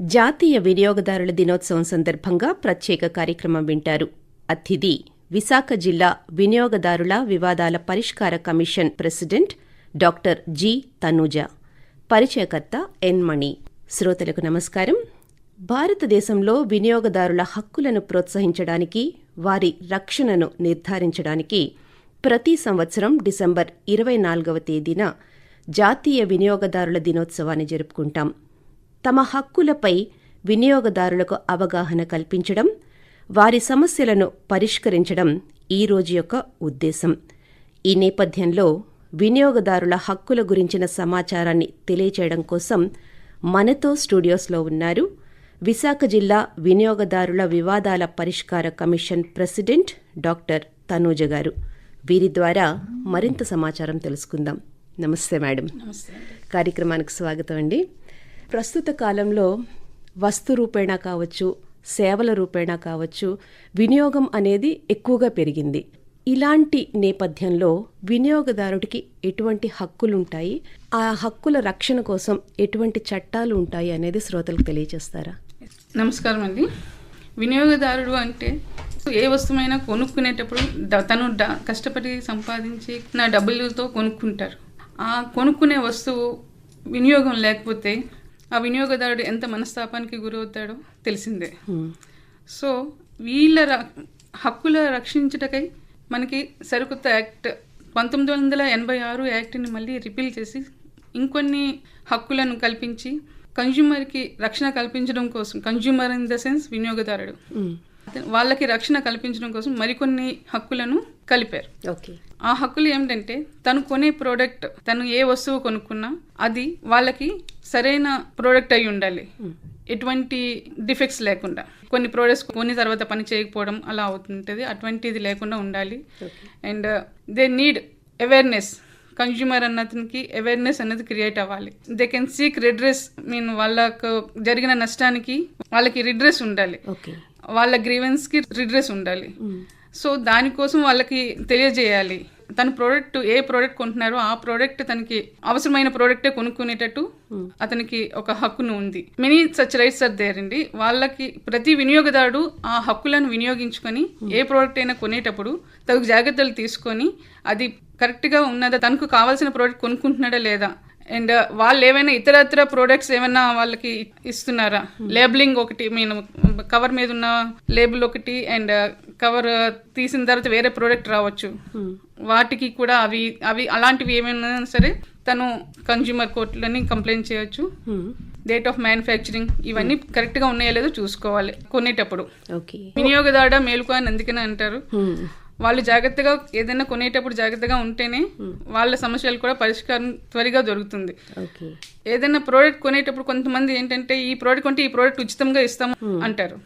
జాతీయ వినియోగదారుల దినోత్సవం సందర్భంగా ప్రత్యేక కార్యక్రమం వింటారు. అతిథి విశాఖ జిల్లా వినియోగదారుల వివాదాల పరిష్కార commission president doctor G Tanuja పరిచయకర్త ఎన్ మణి. శ్రోతలకు నమస్కారం. భారతదేశంలో వినియోగదారుల హక్కులను ప్రోత్సహించడానికి వారి రక్షణను నిర్ధారించడానికి ప్రతి సంవత్సరం డిసెంబర్ ఇరవై నాలుగవ తేదీన జాతీయ వినియోగదారుల దినోత్సవాన్ని జరుపుకుంటాం. తమ హక్కులపై వినియోగదారులకు అవగాహన కల్పించడం వారి సమస్యలను పరిష్కరించడం ఈ రోజు యొక్క ఉద్దేశం. ఈ నేపథ్యంలో వినియోగదారుల హక్కుల గురించిన సమాచారాన్ని తెలియచేయడం కోసం మనతో స్టూడియోస్లో ఉన్నారు విశాఖ జిల్లా వినియోగదారుల వివాదాల పరిష్కార కమిషన్ ప్రెసిడెంట్ డాక్టర్ తనూజ గారు. వీరి ద్వారా మరింత సమాచారం తెలుసుకుందాం. నమస్తే మేడం. కార్యక్రమానికి స్వాగతం అండి. ప్రస్తుత కాలంలో వస్తు రూపేణా కావచ్చు సేవల రూపేణా కావచ్చు వినియోగం అనేది ఎక్కువగా పెరిగింది. ఇలాంటి నేపథ్యంలో వినియోగదారుడికి ఎటువంటి హక్కులుంటాయి? ఆ హక్కుల రక్షణ కోసం ఎటువంటి చట్టాలు ఉంటాయి అనేది శ్రోతలకు తెలియజేస్తారా నమస్కారం అండి వినియోగదారుడు అంటే ఏ వస్తువైనా కొనుక్కునేటప్పుడు తను డ- కష్టపడి సంపాదించి నా డబ్బులతో కొనుక్కుంటారు. ఆ కొనుక్కునే వస్తువు వినియోగం లేకపోతే ఆ వినియోగదారుడు ఎంత మనస్తాపానికి గురవుతాడో తెలిసిందే. సో వీళ్ళ హక్కుల రక్షించుటకై మనకి సరికొత్త యాక్ట్ పంతొమ్మిది వందల ఎనభై ఆరు యాక్ట్ని మళ్ళీ రిపీల్ చేసి ఇంకొన్ని హక్కులను కల్పించి కన్జ్యూమర్కి రక్షణ కల్పించడం కోసం కన్జ్యూమర్ ఇన్ ద సెన్స్ వినియోగదారుడు. అతను- వాళ్ళకి రక్షణ కల్పించడం కోసం మరికొన్ని హక్కులను కలిపారు. ఓకే. ఆ హక్కులు ఏమిటంటే తను కొనే ప్రోడక్ట్ తను ఏ వస్తువు కొనుక్కున్నా అది వాళ్ళకి సరైన ప్రోడక్ట్ అయి ఉండాలి. ఎటువంటి డిఫెక్ట్స్ లేకుండా. కొన్ని ప్రోడక్ట్స్ కొన్ని తర్వాత పని చేయకపోవడం అలా అవుతుంటుంది. అటువంటిది లేకుండా ఉండాలి. And they need awareness. Consumer అన్నతనికి awareness అనేది క్రియేట్ అవ్వాలి. They can seek redress. Mean వాళ్ళకు జరిగిన నష్టానికి వాళ్ళకి రిడ్రెస్ ఉండాలి. ఓకే. వాళ్ళ గ్రీవెన్స్కి రిడ్రెస్ ఉండాలి. సో దానికోసం వాళ్ళకి తెలియజేయాలి. తన ప్రోడక్ట్ ఏ ప్రోడక్ట్ కొంటున్నారో ఆ ప్రోడక్ట్ తనకి అవసరమైన ప్రోడక్టే కొనుక్కునేటట్టు అతనికి ఒక హక్కును ఉంది. Many such rights are there అండి. వాళ్ళకి ప్రతి వినియోగదారుడు ఆ హక్కులను వినియోగించుకొని ఏ ప్రోడక్ట్ అయినా కొనేటప్పుడు తగు జాగ్రత్తలు తీసుకొని అది కరెక్ట్గా ఉన్నదా తనకు కావాల్సిన ప్రోడక్ట్ కొనుక్కుంటున్నాడా లేదా అండ్ వాళ్ళు ఏమైనా ఇతరత్ర ప్రోడక్ట్స్ ఏమైనా వాళ్ళకి ఇస్తున్నారా? లేబులింగ్ ఒకటి నేను కవర్ మీద ఉన్న లేబుల్ ఒకటి అండ్ కవర్ తీసిన తర్వాత వేరే ప్రోడక్ట్ రావచ్చు. వాటికి కూడా అవి అవి అలాంటివి ఏమైనా సరే తను కన్జ్యూమర్ కోర్టులని కంప్లైంట్ చేయొచ్చు. డేట్ ఆఫ్ మ్యానుఫ్యాక్చరింగ్ ఇవన్నీ కరెక్ట్గా ఉన్నాయో లేదో చూసుకోవాలి కొనేటప్పుడు. వినియోగదారుడ మేలుకో అని అందుకనే అంటారు. వాళ్ళు జాగ్రత్తగా ఏదైనా కొనేటప్పుడు జాగ్రత్తగా ఉంటేనే వాళ్ళ సమస్యలు కూడా పరిష్కారం త్వరగా దొరుకుతుంది. ఏదైనా ప్రోడక్ట్ కొనేటప్పుడు కొంతమంది ఏంటంటే ఈ ప్రోడక్ట్ కొంటే ఈ ప్రోడక్ట్ ఉచితంగా ఇస్తాము అంటారు.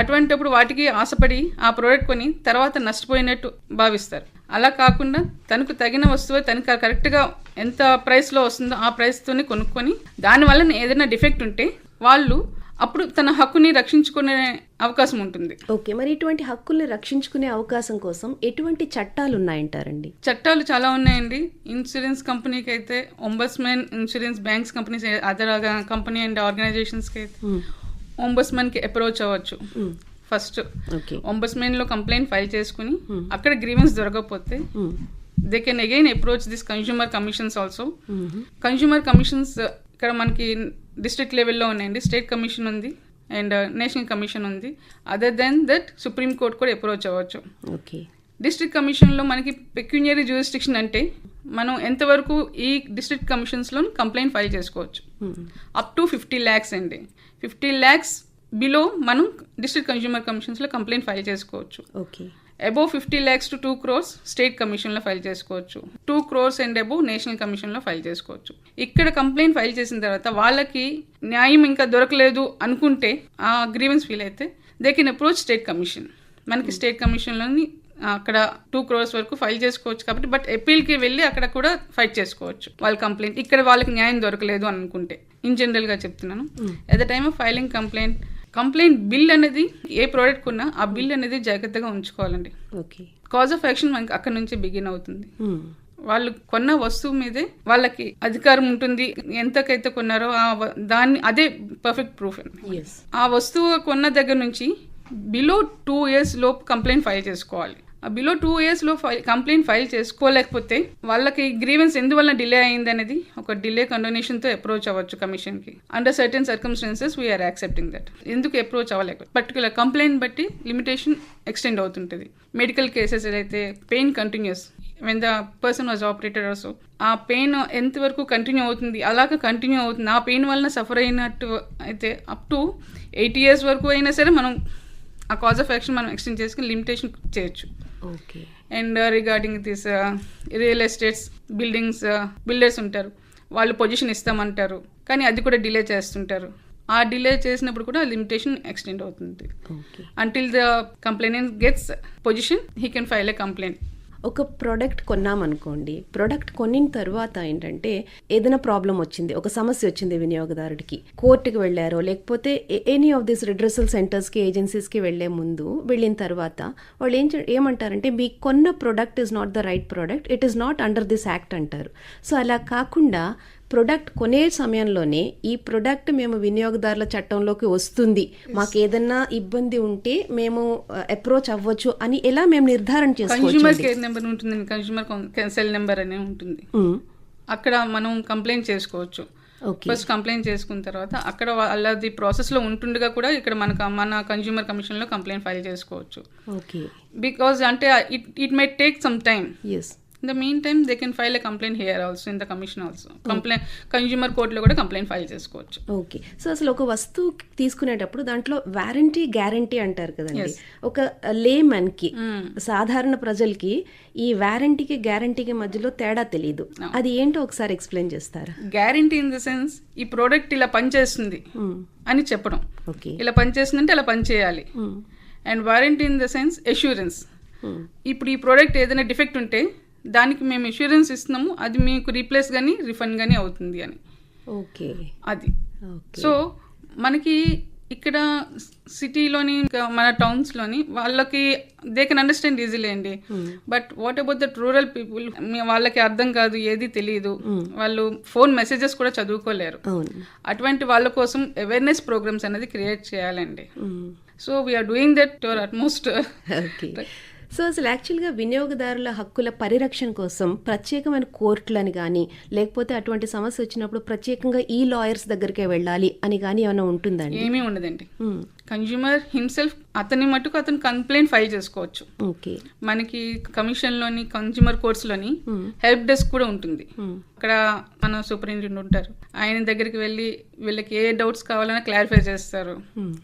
అటువంటిప్పుడు వాటికి ఆశపడి ఆ ప్రోడక్ట్ కొని తర్వాత నష్టపోయినట్టు భావిస్తారు. అలా కాకుండా తనకు తగిన వస్తువు తనకు కరెక్ట్గా ఎంత ప్రైస్లో వస్తుందో ఆ ప్రైస్తోనే కొనుక్కొని దానివల్ల ఏదైనా డిఫెక్ట్ ఉంటే వాళ్ళు అప్పుడు తన హక్కుని రక్షించుకునే అవకాశం ఉంటుంది. ఓకే మరి ఇటువంటి హక్కుల్ని రక్షించుకునే అవకాశం కోసం ఎటువంటి చట్టాలు ఉన్నాయంటారండి? చట్టాలు చాలా ఉన్నాయండి. ఇన్సూరెన్స్ కంపెనీకి అయితే ombudsman insurance banks companies other company and ఆర్గనైజేషన్స్కి అయితే ఒంబస్మెన్కి అప్రోచ్ అవ్వచ్చు. ఫస్ట్ ఓకే ఒంబస్మెన్లో కంప్లైంట్ ఫైల్ చేసుకుని అక్కడ గ్రీవెన్స్ దొరకకపోతే they can again approach this consumer commissions also consumer commissions ఇక్కడ మనకి డిస్ట్రిక్ట్ లెవెల్లో ఉన్నాయండి. స్టేట్ కమిషన్ ఉంది అండ్ నేషనల్ కమిషన్ ఉంది. Other than that supreme court కూడా అప్రోచ్ అవ్వచ్చు. ఓకే డిస్ట్రిక్ట్ కమిషన్లో మనకి పెక్యునియరీ జ్యూరిస్టిక్షన్ అంటే మనం ఎంతవరకు ఈ డిస్ట్రిక్ట్ కమిషన్స్లో కంప్లైంట్ ఫైల్ చేసుకోవచ్చు? అప్ టు ఫిఫ్టీ ల్యాక్స్ అండి. ఫిఫ్టీ ల్యాక్స్ బిలో మనం డిస్ట్రిక్ట్ కన్జ్యూమర్ కమిషన్స్లో కంప్లైంట్ ఫైల్ చేసుకోవచ్చు. Okay above fifty lakhs to two crores state కమిషన్లో ఫైల్ చేసుకోవచ్చు. Two crores and above national కమిషన్లో ఫైల్ చేసుకోవచ్చు. ఇక్కడ కంప్లైంట్ ఫైల్ చేసిన తర్వాత వాళ్ళకి న్యాయం ఇంకా దొరకలేదు అనుకుంటే ఆ గ్రీవెన్స్ ఫీల్ అయితే they can approach state commission మనకి స్టేట్ కమిషన్లోని అక్కడ టూ క్రోర్స్ వరకు ఫైల్ చేసుకోవచ్చు కాబట్టి బట్ అప్పీల్కి వెళ్ళి అక్కడ కూడా ఫైట్ చేసుకోవచ్చు. వాళ్ళ కంప్లైంట్ ఇక్కడ వాళ్ళకి న్యాయం దొరకలేదు అని అనుకుంటే ఇన్ జనరల్గా చెప్తున్నాను. At the time of filing complaint complaint bill అనేది ఏ ప్రోడక్ట్ కొన్నా ఆ బిల్ అనేది జాగ్రత్తగా ఉంచుకోవాలండి. ఓకే. కాజ్ ఆఫ్ యాక్షన్ మనకి అక్కడ నుంచి బిగిన్ అవుతుంది. వాళ్ళు కొన్న వస్తువు మీదే వాళ్ళకి అధికారం ఉంటుంది. ఎంతకైతే కొన్నారో ఆ దాన్ని అదే పర్ఫెక్ట్ ప్రూఫ్ అండి. ఆ వస్తువు కొన్న దగ్గర నుంచి బిలో టూ ఇయర్స్ లోపు కంప్లైంట్ ఫైల్ చేసుకోవాలి. బిలో టూ ఇయర్స్లో ఫైల్ కంప్లైంట్ ఫైల్ చేసుకోలేకపోతే వాళ్ళకి గ్రీవెన్స్ ఎందువల్ల డిలే అయింది అనేది ఒక డిలే కండోనేషన్తో అప్రోచ్ అవ్వచ్చు కమిషన్కి under certain circumstances we're accepting that ఎందుకు అప్రోచ్ అవ్వలేక పర్టికులర్ కంప్లైంట్ బట్టి లిమిటేషన్ ఎక్స్టెండ్ అవుతుంటుంది. మెడికల్ కేసెస్ ఏదైతే pain continues when the person was operated also ఆ పెయిన్ ఎంతవరకు కంటిన్యూ అవుతుంది అలాగ కంటిన్యూ అవుతుంది. ఆ పెయిన్ వలన సఫర్ అయినట్టు అయితే అప్ టు ఎయిట్ ఇయర్స్ వరకు అయినా సరే మనం ఆ కాజ్ ఆఫ్ యాక్షన్ మనం ఎక్స్టెండ్ చేసుకుని లిమిటేషన్ చేయొచ్చు. And regarding this real estates buildings builders ఉంటారు. వాళ్ళు పొజిషన్ ఇస్తామంటారు. కానీ అది కూడా డిలే చేస్తుంటారు. ఆ డిలే చేసినప్పుడు కూడా లిమిటేషన్ ఎక్స్టెండ్ అవుతుంది. Until the complainant gets position he can file a complaint ఒక ప్రోడక్ట్ కొన్నామనుకోండి ప్రోడక్ట్ కొనిన తర్వాత ఏంటంటే ఏదైనా ప్రాబ్లం వచ్చింది ఒక సమస్య వచ్చింది వినియోగదారుడికి కోర్టుకి వెళ్ళారో లేకపోతే ఎనీ ఆఫ్ దిస్ రిడ్రెసల్ సెంటర్స్కి ఏజెన్సీస్కి వెళ్ళే ముందు వెళ్ళిన తర్వాత వాళ్ళు ఏం ఏమంటారంటే మీ కొన్న product is not the right product it is not under this act అంటారు. సో అలా కాకుండా ప్రొడక్ట్ కొనే సమయంలోనే ఈ ప్రొడక్ట్ మేము వినియోగదారుల చట్టంలోకి వస్తుంది. మాకు ఏదన్నా ఇబ్బంది ఉంటే మేము అప్రోచ్ అవ్వచ్చు అని ఎలా మేము నిర్ధారణ చేసుకోవచ్చు కేర్ నెంబర్ ఉంటుంది సెల్ నెంబర్ అనే ఉంటుంది. అక్కడ మనం కంప్లైంట్ చేసుకోవచ్చు. ఫస్ట్ కంప్లైంట్ చేసుకున్న తర్వాత అక్కడ వాళ్ళది ప్రాసెస్లో ఉంటుండగా కూడా ఇక్కడ మనకు మన కన్జ్యూమర్ కమిషన్లో కంప్లైంట్ ఫైల్ చేసుకోవచ్చు. ఓకే. బికాజ్ అంటే it it may take some time in the meantime they can file a complaint here also in the commission also complaint consumer కోర్టులో కూడా కంప్లైంట్ ఫైల్ చేసుకోవచ్చు. ఓకే సో అసలు ఒక వస్తువు తీసుకునేటప్పుడు దాంట్లో వారంటీ గ్యారంటీ అంటారు కదండి. ఒక లేమన్కి సాధారణ ప్రజలకి ఈ వారంటీకి గ్యారంటీకి మధ్యలో తేడా తెలియదు అది ఏంటో ఒకసారి ఎక్స్ప్లెయిన్ చేస్తారా? గ్యారంటీ ఇన్ ద సెన్స్ ఈ ప్రోడక్ట్ ఇలా పనిచేస్తుంది అని చెప్పడం. ఓకే ఇలా పనిచేస్తుందంటే అలా పనిచేయాలి. And warranty in the sense assurance ఇప్పుడు ఈ ప్రోడక్ట్ ఏదైనా డిఫెక్ట్ ఉంటే దానికి మేము ఇన్సూరెన్స్ ఇస్తున్నాము అది మీకు రీప్లేస్ కానీ రిఫండ్ కానీ అవుతుంది అని. ఓకే. అది. సో మనకి ఇక్కడ సిటీలోని మన టౌన్స్లోని వాళ్ళకి దే కెన్ అండర్స్టాండ్ ఈజీలీ అండి. But what about that rural people వాళ్ళకి అర్థం కాదు ఏది తెలియదు వాళ్ళు ఫోన్ మెసేజెస్ కూడా చదువుకోలేరు. అటువంటి వాళ్ళ కోసం అవేర్నెస్ ప్రోగ్రామ్స్ అనేది క్రియేట్ చేయాలండి. So we're doing that to utmost so అసలు యాక్చువల్గా వినియోగదారుల హక్కుల పరిరక్షణ కోసం ప్రత్యేకమైన కోర్టులని కానీ లేకపోతే అటువంటి సమస్య వచ్చినప్పుడు ప్రత్యేకంగా ఈ లాయర్స్ దగ్గరికే వెళ్ళాలి అని కానీ ఏమైనా ఉంటుందండి? ఏమీ ఉండదండి. కన్జ్యూమర్ హిమ్సెల్ఫ్ అతని మటుకు అతను కంప్లైంట్ ఫైల్ చేసుకోవచ్చు. ఓకే. మనకి కమిషన్లోని కన్జ్యూమర్ కోర్ట్స్లోని హెల్ప్ డెస్క్ కూడా ఉంటుంది. అక్కడ మన సూపరింటెండెంట్ ఉంటారు. ఆయన దగ్గరికి వెళ్ళి వీళ్ళకి ఏ డౌట్స్ కావాలన్నా క్లారిఫై చేస్తారు.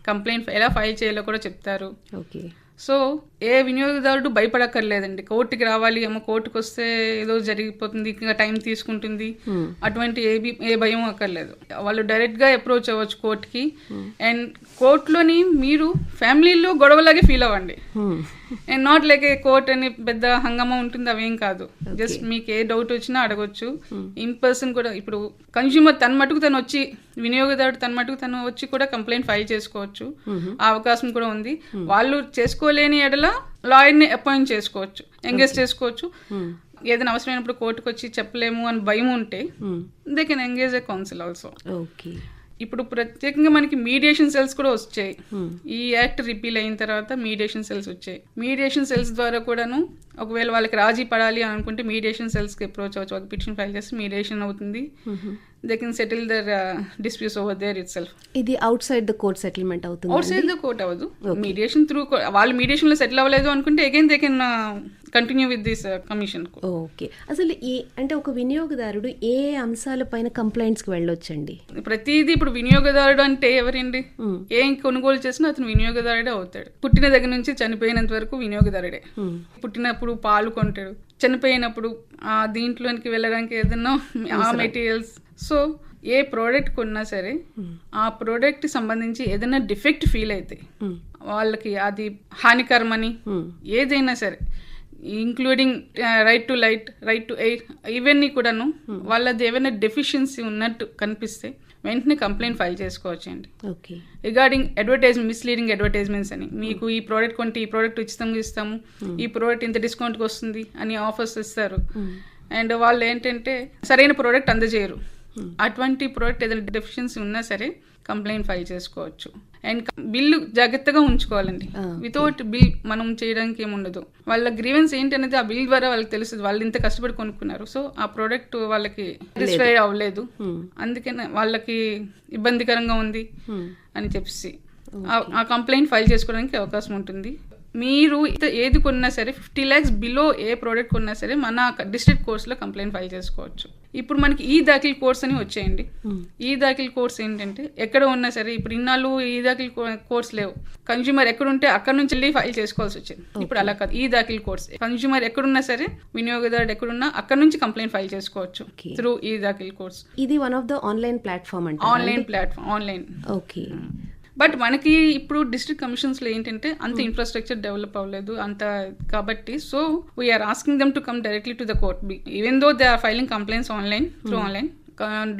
కంప్లైంట్ ఎలా ఫైల్ చేయాలో కూడా చెప్తారు. ఓకే. సో ఏ వినియోగదారుడు భయపడక్కర్లేదండి. కోర్టుకి రావాలి ఏమో కోర్టుకు వస్తే ఏదో జరిగిపోతుంది ఇంకా టైం తీసుకుంటుంది. అటువంటి ఏ బి- ఏ భయం అక్కర్లేదు. వాళ్ళు డైరెక్ట్గా అప్రోచ్ అవ్వచ్చు కోర్టుకి. అండ్ కోర్టులోని మీరు ఫ్యామిలీలో గొడవలాగే ఫీల్ అవ్వండి. And not like a court అని పెద్ద హంగామా ఉంటుంది అవేం కాదు. జస్ట్ మీకు ఏ డౌట్ వచ్చినా అడగొచ్చు. ఇన్ పర్సన్ కూడా ఇప్పుడు కన్జ్యూమర్ తన మటుకు తను వచ్చి వినియోగదారుడు తన మటుకు తను వచ్చి కూడా కంప్లైంట్ ఫైల్ చేసుకోవచ్చు. ఆ అవకాశం కూడా ఉంది. వాళ్ళు చేసుకోలేని ఎడల లాయర్ని అపాయింట్ చేసుకోవచ్చు ఎంగేజ్ చేసుకోవచ్చు. ఏదైనా అవసరమైనప్పుడు కోర్టుకు వచ్చి చెప్పలేము అని భయం ఉంటే they can engage a counsel also okay ఇప్పుడు ప్రత్యేకంగా మనకి మీడియేషన్ సెల్స్ కూడా వచ్చాయి. ఈ యాక్ట్ రిపీల్ అయిన తర్వాత మీడియేషన్ సెల్స్ వచ్చాయి. మీడియేషన్ సెల్స్ ద్వారా కూడాను ఒకవేళ వాళ్ళకి రాజీ పడాలి అని అనుకుంటే మీడియేషన్ సెల్స్కి అప్రోచ్ అవ్వచ్చు. ఒక పిటిషన్ ఫైల్ చేస్తే మీడియేషన్ అవుతుంది. They can settle their disputes over there itself ఇది outside the court settlement అవుతుంది అవుట్ సైడ్ ద కోర్ట్ అవ్వదు. మీడియేషన్ త్రూ వాళ్ళు మీడియేషన్లో సెటిల్ అవ్వలేదు అనుకుంటే again they can continue with this commission okay అసలు ఈ అంటే ఒక వినియోగదారుడు ఏ అంశాలపైన కంప్లైంట్స్కి వెళ్ళొచ్చండి? ప్రతిదీ ఇప్పుడు వినియోగదారుడు అంటే ఎవరండి? ఏం కొనుగోలు చేసినా అతను వినియోగదారుడే అవుతాడు. పుట్టిన దగ్గర నుంచి చనిపోయినంత వరకు వినియోగదారుడే. పుట్టినప్పుడు పాలు కొంటాడు. చనిపోయినప్పుడు ఆ దీంట్లోనికి వెళ్ళడానికి ఏదన్నా ఆ మెటీరియల్స్ సో ఏ ప్రోడక్ట్ కొన్నా సరే ఆ ప్రోడక్ట్ సంబంధించి ఏదైనా డిఫెక్ట్ ఫీల్ అయితే వాళ్ళకి అది హానికరమని ఏదైనా సరే including right to light right to air ఇవన్నీ కూడాను వాళ్ళది ఏమైనా డెఫిషియన్సీ ఉన్నట్టు కనిపిస్తే వెంటనే కంప్లైంట్ ఫైల్ చేసుకోవచ్చు అండి okay regarding advertise misleading advertisements అని. మీకు ఈ ప్రోడక్ట్ కొంటే ఈ ప్రోడక్ట్ ఉచితంగా ఇస్తాము. ఈ ప్రోడక్ట్ ఇంత డిస్కౌంట్కి వస్తుంది అని ఆఫర్స్ ఇస్తారు. అండ్ వాళ్ళు ఏంటంటే సరైన ప్రోడక్ట్ అందజేయరు. అటువంటి ప్రోడక్ట్ ఏదైనా డెఫిషియన్సీ ఉన్నా సరే కంప్లైంట్ ఫైల్ చేసుకోవచ్చు. అండ్ బిల్లు జాగ్రత్తగా ఉంచుకోవాలండి. వితౌట్ బిల్ మనం చేయడానికి ఏముండదు వాళ్ళ గ్రీవెన్స్ ఏంటి అనేది ఆ బిల్ ద్వారా వాళ్ళకి తెలుస్తుంది. వాళ్ళు ఇంత కష్టపడి కొనుక్కున్నారు. సో ఆ ప్రోడక్ట్ వాళ్ళకి సాటిస్ఫై అవ్వలేదు. అందుకనే వాళ్ళకి ఇబ్బందికరంగా ఉంది అని చెప్పేసి. ఆ కంప్లైంట్ ఫైల్ చేసుకోవడానికి అవకాశం ఉంటుంది. మీరు ఇత- ఏది కొన్నా సరే ఫిఫ్టీ ల్యాక్స్ బిలో ఏ ప్రోడక్ట్ కొన్నా సరే మన డిస్ట్రిక్ట్ కోర్సులో కంప్లైంట్ ఫైల్ చేసుకోవచ్చు. ఇప్పుడు మనకి ఈ దాఖిల్ కోర్స్ అని వచ్చేయండి. ఈ దాఖిల్ కోర్స్ ఏంటంటే ఎక్కడ ఉన్నా సరే ఇప్పుడు ఇన్నాళ్ళు ఈ దాఖిల్ కోర్స్ లేవు. కన్జ్యూమర్ ఎక్కడ ఉంటే అక్కడ నుంచి వెళ్ళి ఫైల్ చేసుకోవాల్సి వచ్చింది. ఇప్పుడు అలా కాదు. ఈ దాఖిల్ కోర్స్ కన్జ్యూమర్ ఎక్కడున్నా సరే వినియోగదారుడు ఎక్కడున్నా అక్కడ నుంచి కంప్లైంట్ ఫైల్ చేసుకోవచ్చు. త్రూ ఈ దాఖిల్ కోర్స్ ఇది one of the online platform అంటే online platform online okay but మనకి ఇప్పుడు డిస్ట్రిక్ట్ కమిషన్స్లో ఏంటంటే అంత ఇన్ఫ్రాస్ట్రక్చర్ డెవలప్ అవ్వలేదు అంత కాబట్టి so we're asking them to come directly to the court even though they are filing complaints online through online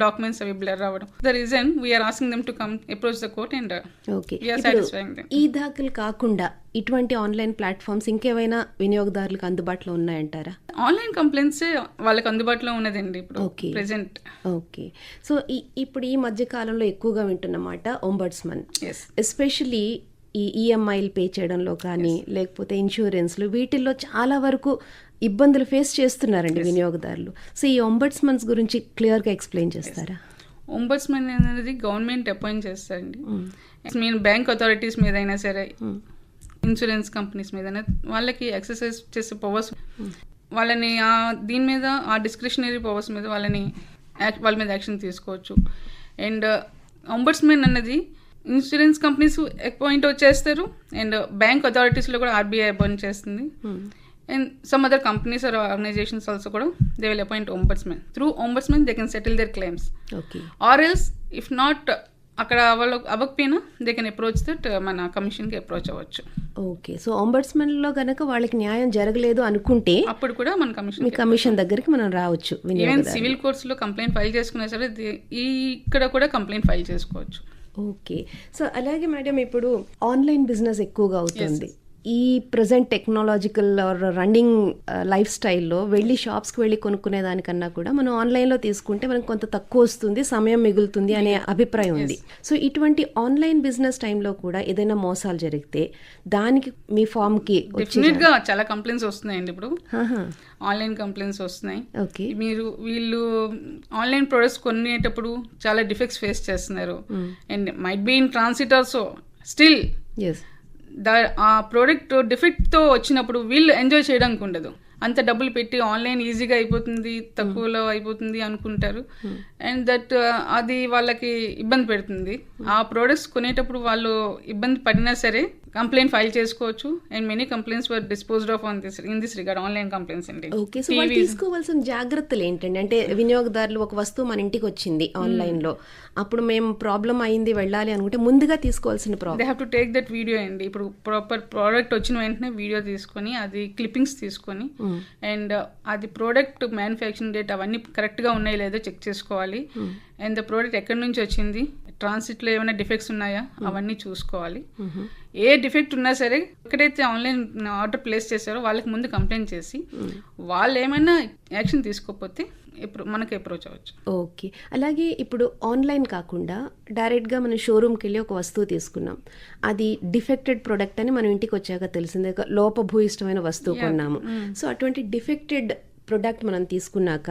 documents అవి blur అవ్వడం. The reason we're asking them to come approach the court and okay ఈ దాఖలు కాకుండా ఇటువంటి online platforms ఇంకేమైనా వినియోగదారులకు అందుబాటులో ఉన్నాయంటారా? Online complaints వాళ్ళకి అందుబాటులో ఉన్నదండి ఇప్పుడు. ప్రెసెంట్ ఓకే సో ఇప్పుడు ఈ మధ్య కాలంలో ఎక్కువగా వింటున్నమాట ఒంబడ్స్మన్ ఎస్ ఎస్పెషలీ ఈ ఈఎంఐలు పే చేయడంలో కానీ లేకపోతే ఇన్సూరెన్స్లు వీటిల్లో చాలా వరకు ఇబ్బందులు ఫేస్ చేస్తున్నారండి వినియోగదారులు. సో ఈ ఒంబడ్స్మన్స్ గురించి క్లియర్గా ఎక్స్ప్లెయిన్ చేస్తారా? ఒంబడ్స్మెన్ అనేది గవర్నమెంట్ అపాయింట్ చేస్తారండి. మీన్ బ్యాంక్ అథారిటీస్ మీద అయినా సరే ఇన్సూరెన్స్ కంపెనీస్ మీద వాళ్ళకి ఎక్సర్సైజ్ చేసే పవర్స్ వాళ్ళని ఆ దీని మీద ఆ డిస్క్రిషనరీ పవర్స్ మీద వాళ్ళని వాళ్ళ మీద యాక్షన్ తీసుకోవచ్చు. అండ్ అంబర్స్మెన్ అన్నది ఇన్సూరెన్స్ కంపెనీస్ అపాయింట్ చేస్తారు అండ్ బ్యాంక్ అథారిటీస్లో కూడా ఆర్బీఐ అపాయింట్ చేస్తుంది. And some other companies or organisations also కూడా they will appoint ombudsmen through ombudsmen they can settle their claims else if not అక్కడ వాళ్ళ అవ్వకపోయినా దే కెన్ అప్రోచ్ దట్ మన కమిషన్కి అప్రోచ్ అవ్వచ్చు. ఓకే సో ఒంబడ్స్మన్లో గనక వాళ్ళకి న్యాయం జరగలేదు అనుకుంటే అప్పుడు కూడా మన కమిషన్ మీ కమిషన్ దగ్గరికి మనం రావచ్చు ఈవెన్ సివిల్ కోర్ట్స్లో కంప్లైంట్ ఫైల్ చేసుకున్నా సరే ఈ ఇక్కడ కూడా కంప్లైంట్ ఫైల్ చేసుకోవచ్చు. ఓకే సో అలాగే మేడం ఇప్పుడు ఆన్లైన్ బిజినెస్ ఎక్కువగా అవుతుంది. ఈ ప్రజెంట్ టెక్నాలజికల్ రన్నింగ్ లైఫ్ స్టైల్లో వెళ్ళి షాప్స్కి వెళ్ళి కొనుక్కునే దానికన్నా కూడా మనం ఆన్లైన్లో తీసుకుంటే మనకు కొంత తక్కువ వస్తుంది సమయం మిగులుతుంది అనే అభిప్రాయం ఉంది. సో ఇటువంటి ఆన్లైన్ బిజినెస్ టైంలో కూడా ఏదైనా మోసాలు జరిగితే దానికి మీ ఫామ్కి డెఫినెట్గా చాలా కంప్లైంట్స్ వస్తున్నాయండి ఇప్పుడు. ఆన్లైన్ కంప్లైంట్స్ వస్తున్నాయి. ఓకే. మీరు వీళ్ళు ఆన్లైన్ ప్రొడక్ట్స్ కొనేటప్పుడు చాలా డిఫెక్ట్స్ ఫేస్ చేస్తున్నారు. And might be in transit also still as the ఆ ప్రోడక్ట్ డిఫెక్ట్తో వచ్చినప్పుడు వీళ్ళు ఎంజాయ్ చేయడానికి ఉండదు. అంత డబ్బులు పెట్టి ఆన్లైన్ ఈజీగా అయిపోతుంది తక్కువలో అయిపోతుంది అనుకుంటారు. అండ్ దట్ అది వాళ్ళకి ఇబ్బంది పెడుతుంది. ఆ ప్రోడక్ట్స్ కొనేటప్పుడు వాళ్ళు ఇబ్బంది పడినా సరే కంప్లైంట్ ఫైల్ చేసుకోవచ్చు. And many complaints were disposed of on this in this regard online complaints అండి ఓకే సో వాళ్ళు తీసుకోవాల్సిన జాగ్రత్తలు ఏంటండి? అంటే వినియోగదారులు ఒక వస్తువు మన ఇంటికి వచ్చింది ఆన్లైన్లో. అప్పుడు మేము ప్రాబ్లం అయింది వెళ్ళాలి అనుకుంటే ముందుగా తీసుకోవాల్సిన problem they have to take that video అండి. ఇప్పుడు ప్రాపర్ ప్రోడక్ట్ వచ్చిన వెంటనే వీడియో తీసుకొని అది క్లిప్పింగ్స్ తీసుకొని అండ్ అది ప్రోడక్ట్ మ్యానుఫ్యాక్చరింగ్ డేట్ అవన్నీ కరెక్ట్గా ఉన్నాయో లేదో చెక్ చేసుకోవాలి. అండ్ ద ప్రోడక్ట్ ఎక్కడి నుంచి వచ్చింది? ట్రాన్సిట్లో ఏమైనా డిఫెక్ట్స్ ఉన్నాయా? అవన్నీ చూసుకోవాలి. ఏ డిఫెక్ట్ ఉన్నా సరే ఎక్కడైతే ఆన్లైన్ ఆర్డర్ ప్లేస్ చేశారో వాళ్ళకి ముందు కంప్లైంట్ చేసి వాళ్ళు ఏమైనా యాక్షన్ తీసుకోకపోతే ఎప్పుడు మనకి అప్రోచ్ అవ్వచ్చు. ఓకే అలాగే ఇప్పుడు ఆన్లైన్ కాకుండా డైరెక్ట్గా మనం షోరూమ్కి వెళ్ళి ఒక వస్తువు తీసుకున్నాం. అది డిఫెక్టెడ్ ప్రొడక్ట్ అని మనం ఇంటికి వచ్చాక తెలిసిందే. లోపభూయిష్టమైన వస్తువు కొన్నాము. సో అటువంటి డిఫెక్టెడ్ ప్రొడక్ట్ మనం తీసుకున్నాక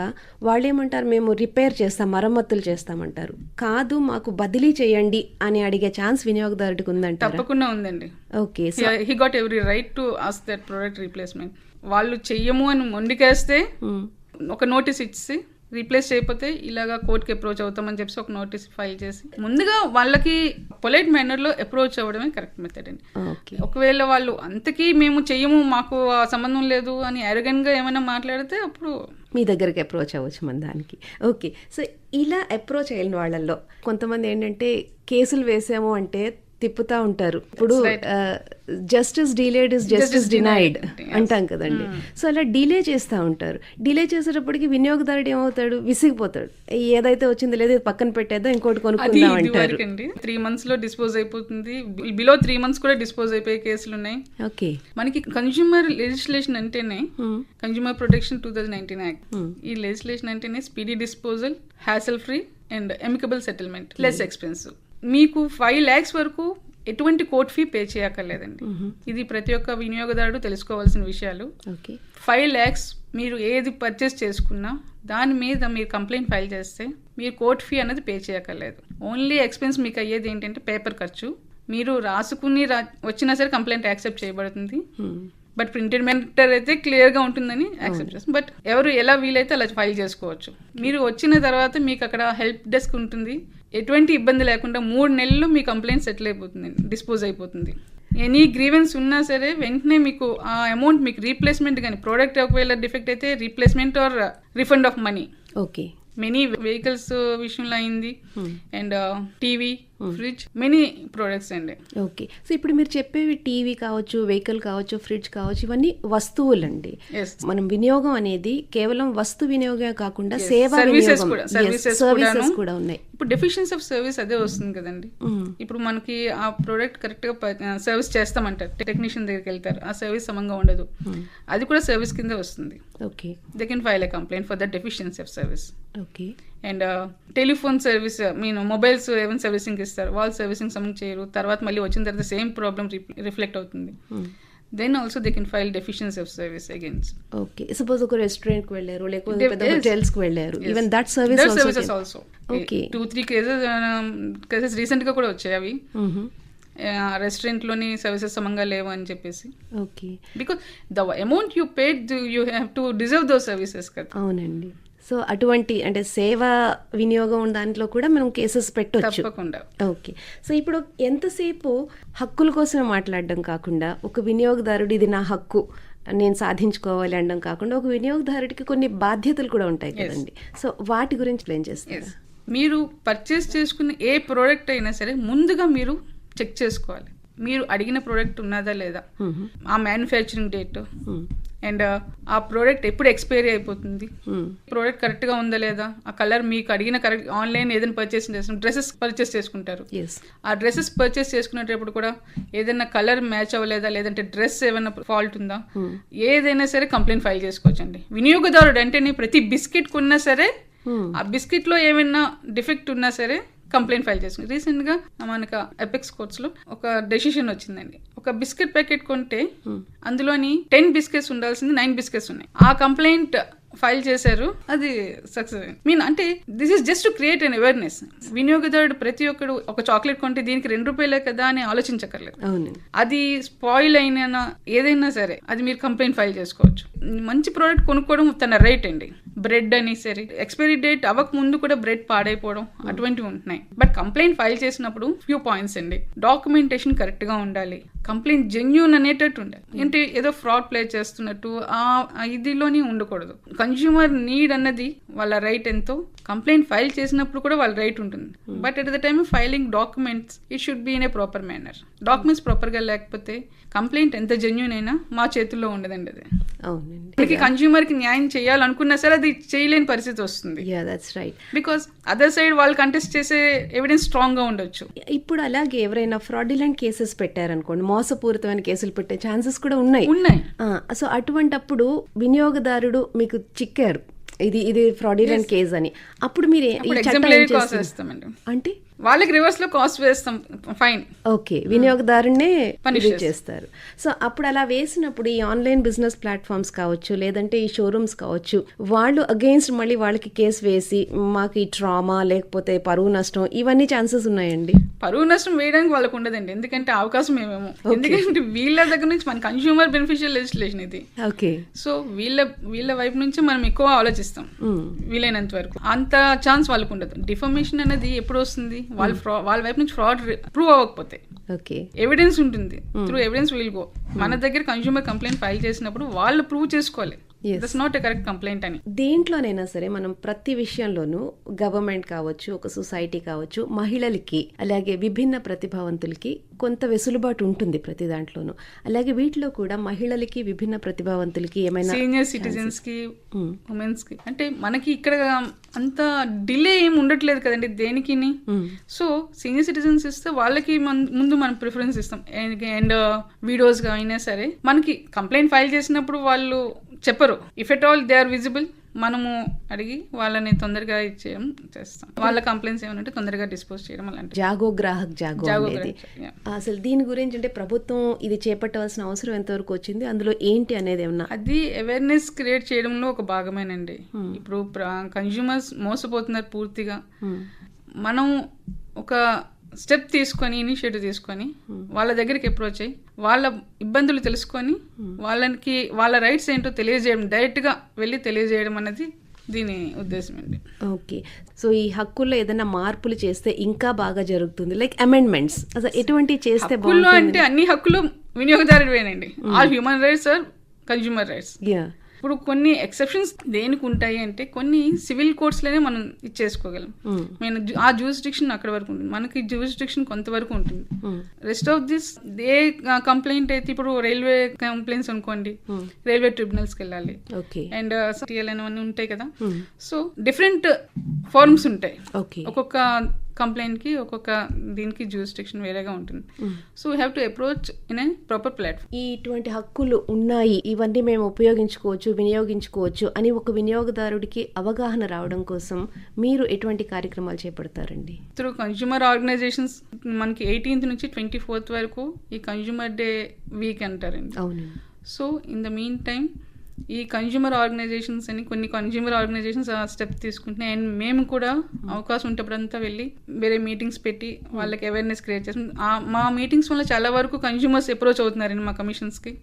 వాళ్ళు ఏమంటారు మేము రిపేర్ చేస్తాం మరమ్మతులు చేస్తామంటారు. కాదు మాకు బదిలీ చేయండి అని అడిగే ఛాన్స్ వినియోగదారుడికి ఉందంటారా? తప్పకుండా ఉందండి. Okay he got every right to ask that product replacement వాళ్ళు చెయ్యము అని మొండికేస్తే ఒక నోటీస్ ఇచ్చి రీప్లేస్ చేయకపోతే ఇలాగా కోర్టుకి అప్రోచ్ అవుతామని చెప్పి ఒక నోటీస్ ఫైల్ చేసి ముందుగా వాళ్ళకి పొలైట్ మేనర్లో అప్రోచ్ అవ్వడమే కరెక్ట్ మెథడ్ అండి. ఒకవేళ వాళ్ళు అంతకీ మేము చెయ్యము మాకు ఆ సంబంధం లేదు అని అరగన్గా ఏమైనా మాట్లాడితే అప్పుడు మీ దగ్గరికి అప్రోచ్ అవ్వచ్చు మన దానికి. ఓకే. సో ఇలా అప్రోచ్ అయిన వాళ్ళల్లో కొంతమంది ఏంటంటే కేసులు వేసాము అంటే తిప్పుతా ఉంటారు. ఇప్పుడు justice delayed is justice denied అంటాం కదండి. సో అలా డిలే చేస్తూ ఉంటారు. డిలే చేసేటప్పటికి వినియోగదారుడు ఏమవుతాడు? విసిగిపోతాడు. ఏదైతే వచ్చిందో లేదో పక్కన పెట్టేద్దో ఇంకోటి కొనుక్కుందాం అంటారు. త్రీ మంత్స్లో డిస్పోజ్ అయిపోతుంది. బిలో త్రీ మంత్స్ కూడా డిస్పోజ్ అయిపోయే కేసులు ఉన్నాయి. ఓకే. మనకి కన్జ్యూమర్ లెజిస్లేషన్ అంటేనే consumer protection two thousand nineteen act ఈ లెజిస్లేషన్ అంటేనే speedy disposal hassle free and amicable settlement less expensive మీకు ఫైవ్ ల్యాక్స్ వరకు ఎటువంటి కోర్ట్ ఫీ పే చేయక్కర్లేదండి. ఇది ప్రతి ఒక్క వినియోగదారుడు తెలుసుకోవాల్సిన విషయాలు. ఓకే. ఫైవ్ ల్యాక్స్ మీరు ఏది పర్చేస్ చేసుకున్నా దాని మీద మీరు కంప్లైంట్ ఫైల్ చేస్తే మీరు కోర్ట్ ఫీ అనేది పే చేయక్కర్లేదు. ఓన్లీ ఎక్స్పెన్స్ మీకు అయ్యేది ఏంటంటే పేపర్ ఖర్చు. మీరు రాసుకుని రా వచ్చినా సరే కంప్లైంట్ యాక్సెప్ట్ చేయబడుతుంది. బట్ ప్రింటెడ్ మ్యాటర్ అయితే క్లియర్గా ఉంటుందని యాక్సెప్ట్ చేస్తాం. బట్ ఎవరు ఎలా వీలైతే అలా ఫైల్ చేసుకోవచ్చు. మీరు వచ్చిన తర్వాత మీకు అక్కడ హెల్ప్ డెస్క్ ఉంటుంది. ఎటువంటి ఇబ్బంది లేకుండా మూడు నెలలు మీ కంప్లైంట్ సెటిల్ అయిపోతుంది డిస్పోజ్ అయిపోతుంది. ఎనీ గ్రీవెన్స్ ఉన్నా సరే వెంటనే మీకు ఆ అమౌంట్ మీకు రీప్లేస్మెంట్ కానీ ప్రోడక్ట్ ఒకవేళ డిఫెక్ట్ అయితే replacement or refund of money. Okay. Many vehicles విషయంలో అయింది. And TV fridge many products అండి. ఓకే. సో ఇప్పుడు మీరు చెప్పేవి టీవీ కావచ్చు వెహికల్ కావచ్చు ఫ్రిడ్జ్ కావచ్చు ఇవన్నీ వస్తువులండి. మనం వినియోగం అనేది కేవలం వస్తు వినియోగమే కాకుండా సేవా సర్వీసెస్ కూడా ఉన్నాయి. ఇప్పుడు డెఫిషియన్స్ ఆఫ్ సర్వీస్ అదే వస్తుంది కదండి. ఇప్పుడు మనకి ఆ ప్రోడక్ట్ కరెక్ట్గా సర్వీస్ చేస్తామంటారు టెక్నీషియన్ దగ్గరికి వెళ్తారు ఆ సర్వీస్ సమంగా ఉండదు. అది కూడా సర్వీస్ కింద వస్తుంది. Okay. They can file a complaint for the deficiency of service okay. And telephone service మీను మొబైల్స్ ఏమైనా సర్వీసింగ్ ఇస్తారు. వాళ్ళు సర్వీసింగ్ సమ్ చేయరు. తర్వాత మళ్ళీ వచ్చిన తర్వాత సేమ్ ప్రాబ్లమ్ రిఫ్లెక్ట్ అవుతుంది. Then also they can file deficiency of service against okay suppose ఒక రెస్టారెంట్కి వెళ్ళారు లేకపోతే. హోటల్స్కి వెళ్ళారు. Even that service services also. Okay. Two three cases cases రీసెంట్గా కూడా వచ్చాయి అవి. రెస్టారెంట్లోని సర్వీసెస్ సమంగా లేవు అని చెప్పేసి. Okay because the amount you paid you have to deserve those services కదా. అవునండి. సో అటువంటి అంటే సేవా వినియోగం దాంట్లో కూడా మనం కేసెస్ తప్పకుండా. ఓకే. సో ఇప్పుడు ఎంతసేపు హక్కుల కోసం మాట్లాడడం కాకుండా ఒక వినియోగదారుడు ఇది నా హక్కు నేను సాధించుకోవాలి అనడం కాకుండా ఒక వినియోగదారుడికి కొన్ని బాధ్యతలు కూడా ఉంటాయి కదండి. సో వాటి గురించి ప్లేన్ చేస్తారు. మీరు పర్చేస్ చేసుకున్న ఏ ప్రోడక్ట్ అయినా సరే ముందుగా మీరు చెక్ చేసుకోవాలి. మీరు అడిగిన ప్రోడక్ట్ ఉన్నదా లేదా? ఆ మ్యానుఫ్యాక్చరింగ్ డేట్ అండ్ ఆ ప్రోడక్ట్ ఎప్పుడు ఎక్స్పైరీ అయిపోతుంది? ప్రోడక్ట్ కరెక్ట్గా ఉందా లేదా? ఆ కలర్ మీకు అడిగిన కరెక్ట్ ఆన్లైన్ ఏదైనా పర్చేస్ చేసిన డ్రెస్సెస్ పర్చేస్ చేసుకుంటారు. ఆ డ్రెస్సెస్ పర్చేస్ చేసుకునేటప్పుడు కూడా ఏదైనా కలర్ మ్యాచ్ అవ్వలేదా? లేదంటే డ్రెస్ ఏమైనా ఫాల్ట్ ఉందా? ఏదైనా సరే కంప్లైంట్ ఫైల్ చేసుకోవచ్చండి. వినియోగదారుడు అంటేనే ప్రతి బిస్కెట్ కొన్నా సరే ఆ బిస్కెట్లో ఏమైనా డిఫెక్ట్ ఉన్నా సరే కంప్లైంట్ ఫైల్ చేసుకుని. రీసెంట్గా మనకు ఎపెక్స్ కోర్ట్స్లో ఒక డెసిషన్ వచ్చిందండి. ఒక బిస్కెట్ ప్యాకెట్ కొంటే అందులోని టెన్ బిస్కెట్స్ ఉండాల్సింది నైన్ బిస్కెట్స్ ఉన్నాయి. ఆ కంప్లైంట్ ఫైల్ చేశారు అది సక్సెస్ మీన్ అంటే this is just to create an awareness వినియోగదారుడు ప్రతి ఒక్కడు ఒక చాక్లెట్ కొంటే దీనికి రెండు రూపాయలే కదా అని ఆలోచించక్కర్లేదు. అది స్పాయిల్ అయినా ఏదైనా సరే అది మీరు కంప్లైంట్ ఫైల్ చేసుకోవచ్చు. మంచి ప్రోడక్ట్ కొనుక్కోవడం తన రైట్ అండి. బ్రెడ్ అని సరే ఎక్స్పైరీ డేట్ అవ్వక ముందు కూడా బ్రెడ్ పాడైపోవడం అటువంటివి ఉంటున్నాయి. బట్ కంప్లైంట్ ఫైల్ చేసినప్పుడు ఫ్యూ పాయింట్స్ అండి. డాక్యుమెంటేషన్ కరెక్ట్గా ఉండాలి. కంప్లైంట్ జెన్యున్ అనేటట్టు ఉండాలి. ఏంటి? ఏదో ఫ్రాడ్ ప్లే చేస్తున్నట్టు ఆ ఇదిలోనే ఉండకూడదు. కన్జ్యూమర్ నీడ్ అన్నది వాళ్ళ రైట్ ఎంతో. కంప్లైంట్ ఫైల్ చేసినప్పుడు కూడా వాళ్ళ రైట్ ఉంటుంది. But at the time filing documents it should be in a proper manner documents ప్రాపర్గా లేకపోతే కంప్లైంట్ ఎంత జెన్యున్ అయినా మా చేతుల్లో ఉండదండి అది. అవునండి. మనకి కన్జ్యూమర్కి న్యాయం చేయాలనుకున్నా సరే అది చేయలేని పరిస్థితి వస్తుంది. Yeah that's right because other side వాళ్ళు కంటెస్ట్ చేసే ఎవిడెన్స్ స్ట్రాంగ్గా ఉండొచ్చు. ఇప్పుడు అలాగే ఎవరైనా ఫ్రాడిలెంట్ కేసెస్ పెట్టారనుకోండి మోసపూరితమైన కేసులు పెట్టే ఛాన్సెస్ కూడా ఉన్నాయి. ఉన్నాయి. సో అటువంటప్పుడు వినియోగదారుడు మీకు చిక్కారు. ఇది ఇది ఫ్రాడిలెంట్ కేస్ అని. అప్పుడు మీరు అంటే? వాళ్ళకి రివర్స్లో కాస్ట్ వేస్తాం. ఫైన్ ఓకే వినియోగదారునే ఇది చేస్తారు. చేస్తారు. సో అప్పుడు అలా వేసినప్పుడు ఈ ఆన్లైన్ బిజినెస్ ప్లాట్ఫామ్స్ కావచ్చు లేదంటే ఈ షోరూమ్స్ కావచ్చు వాళ్ళు అగెయిన్స్ట్ మళ్ళీ వాళ్ళకి కేసు వేసి మాకు ఈ ట్రామా లేకపోతే పరువు నష్టం ఇవన్నీ ఛాన్సెస్ ఉన్నాయండి? పరువు నష్టం వేయడానికి వాళ్ళకు ఉండదండి. ఎందుకంటే అవకాశం ఏమేమో. ఎందుకంటే వీళ్ళ దగ్గర నుంచి మన కన్స్యూమర్ బెనిఫిషియల్ లెజిస్లేషన్ ఇది. ఓకే. సో వీళ్ళ వీళ్ళ వైపు నుంచి మనం ఎక్కువ ఆలోచిస్తాం. వీలైనంత వరకు. అంత ఛాన్స్ వాళ్ళకు ఉండదు. డిఫర్మేషన్ అనేది ఎప్పుడు వస్తుంది? వాళ్ళ ఫ్రా వాళ్ళ వైపు నుంచి ఫ్రాడ్ ప్రూవ్ అవ్వకపోతే. ఓకే. ఎవిడెన్స్ ఉంటుంది. త్రూ ఎవిడెన్స్ విల్ గో మన దగ్గర కన్స్యూమర్ కంప్లైంట్ ఫైల్ చేసినప్పుడు వాళ్ళు ప్రూవ్ చేసుకోవాలి. That's not a correct complaint అని దేంట్లోనైనా సరే మనం ప్రతి విషయంలోనూ గవర్నమెంట్ కావచ్చు ఒక సొసైటీ కావచ్చు మహిళలకి అలాగే విభిన్న ప్రతిభావంతులకి కొంత వెసులుబాటు ఉంటుంది ప్రతి దాంట్లోనూ. అలాగే వీటిలో కూడా మహిళలకి విభిన్న ప్రతిభావంతులకి ఏమైనా సీనియర్ సిటిజన్స్కి ఉమెన్స్కి అంటే మనకి ఇక్కడ అంత డిలే ఏం ఉండట్లేదు కదండి దేనికి సో సీనియర్ సిటిజన్స్ ఇస్తే వాళ్ళకి ముందు మనం ప్రిఫరెన్స్ ఇస్తాం. అండ్ వీడియోస్ అయినా సరే మనకి కంప్లైంట్ ఫైల్ చేసినప్పుడు వాళ్ళు చెప్పరు. If at all they are visible మనము అడిగి వాళ్ళని తొందరగా ఇచ్చేయడం చేస్తాం. వాళ్ళ కంప్లైంట్స్ ఏమైనా ఉంటే తొందరగా డిస్పోజ్ చేయడం అలాంటి జాగో గ్రాహక్ జాగో. అసలు దీని గురించి అంటే ప్రభుత్వం ఇది చేపట్టవలసిన అవసరం ఎంతవరకు వచ్చింది? అందులో ఏంటి అనేది ఏమన్నా? అది అవేర్నెస్ క్రియేట్ చేయడంలో ఒక భాగమేనండి. ఇప్పుడు కన్జ్యూమర్స్ మోసపోతున్నారు పూర్తిగా. మనం ఒక స్టెప్ తీసుకొని ఇనిషియేటివ్ తీసుకొని వాళ్ళ దగ్గరికి అప్రోచ్ అయ్యి వాళ్ళ ఇబ్బందులు తెలుసుకొని వాళ్ళకి వాళ్ళ రైట్స్ ఏంటో తెలియజేయడం డైరెక్ట్గా వెళ్ళి తెలియజేయడం అనేది దీని ఉద్దేశం అండి. ఓకే సో ఈ హక్కుల్లో ఏదైనా మార్పులు చేస్తే ఇంకా బాగా జరుగుతుంది. లైక్ అమెండ్మెంట్స్ అసలు ఎటువంటి చేస్తే హక్కుల్లో అంటే అన్ని హక్కులు వినియోగదారుడివేనండి. All human rights are consumer rights yeah ఇప్పుడు కొన్ని ఎక్సెప్షన్స్ దేనికి ఉంటాయి అంటే కొన్ని సివిల్ కోర్ట్స్లోనే మనం ఇచ్చేసుకోగలం నేను జు- ఆ జ్యూరిస్డిక్షన్ అక్కడ వరకు ఉంటుంది. మనకి జ్యూరిస్డిక్షన్ కొంతవరకు ఉంటుంది. Rest of this a complaint అయితే ఇప్పుడు రైల్వే కంప్లైంట్స్ అనుకోండి. రైల్వే ట్రిబ్యునల్స్కి వెళ్ళాలి. ఓకే అండ్ టీఎల్ అవన్నీ ఉంటాయి కదా. సో డిఫరెంట్ ఫార్మ్స్ ఉంటాయి. ఓకే ఒక్కొక్క కంప్లైంట్కి ఒక్కొక్క దీనికి జ్యూరిస్డిక్షన్ వేరేగా ఉంటుంది. So we have to approach in a proper platform ఈ ఇటువంటి హక్కులు ఉన్నాయి ఇవన్నీ మేము ఉపయోగించుకోవచ్చు వినియోగించుకోవచ్చు అని ఒక వినియోగదారుడికి అవగాహన రావడం కోసం మీరు ఎటువంటి కార్యక్రమాలు చేపడతారండి? త్రూ కన్జ్యూమర్ ఆర్గనైజేషన్స్ మనకి ఎయిటీన్త్ నుంచి ట్వంటీ ఫోర్త్ వరకు ఈ కన్జ్యూమర్ డే వీక్ అంటారండి. అవును. So in the meantime ఈ కన్జ్యూమర్ ఆర్గనైజేషన్స్ అని కొన్ని కన్జ్యూమర్ ఆర్గనైజేషన్స్ ఆ స్టెప్ తీసుకుంటున్నాయి. అండ్ మేము కూడా అవకాశం ఉంటప్పుడంతా వెళ్ళి వేరే మీటింగ్స్ పెట్టి వాళ్ళకి అవేర్నెస్ క్రియేట్ చేస్తాం. మా మీటింగ్స్ వల్ల చాలా వరకు కన్జ్యూమర్స్ అప్రోచ్ అవుతున్నారండి మా కమిషన్స్కి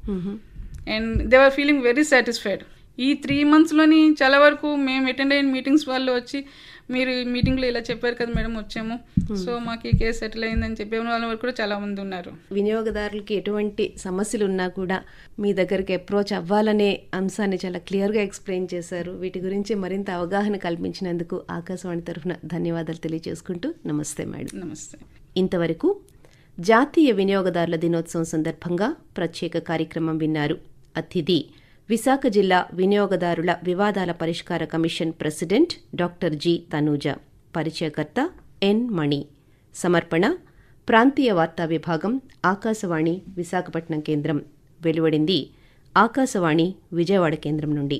and they are feeling very satisfied ఈ త్రీ మంత్స్లోని చాలా వరకు మేము అటెండ్ అయిన మీటింగ్స్ వాళ్ళు వచ్చి మీరు ఈ మీటింగ్లో ఇలా చెప్పారు కదా మేడం వచ్చాము. సో మాకు ఈ కేసు సెటిల్ అయిందని చెప్పే వాళ్ళ వరకు కూడా చాలా మంది ఉన్నారు. వినియోగదారులకి ఎటువంటి సమస్యలు ఉన్నా కూడా మీ దగ్గరికి అప్రోచ్ అవ్వాలనే అంశాన్ని చాలా క్లియర్గా ఎక్స్ప్లెయిన్ చేశారు. వీటి గురించి మరింత అవగాహన కల్పించినందుకు ఆకాశవాణి తరఫున ధన్యవాదాలు తెలియజేసుకుంటూ నమస్తే మేడం. నమస్తే. ఇంతవరకు జాతీయ వినియోగదారుల దినోత్సవం సందర్భంగా ప్రత్యేక కార్యక్రమం విన్నారు. అతిథి విశాఖ జిల్లా వినియోగదారుల వివాదాల పరిష్కార commission president doctor G Tanuja. పరిచయకర్త ఎన్ మణి. సమర్పణ ప్రాంతీయ వార్తా విభాగం ఆకాశవాణి విశాఖపట్నం కేంద్రం. వెలువడింది ఆకాశవాణి విజయవాడ కేంద్రం నుండి.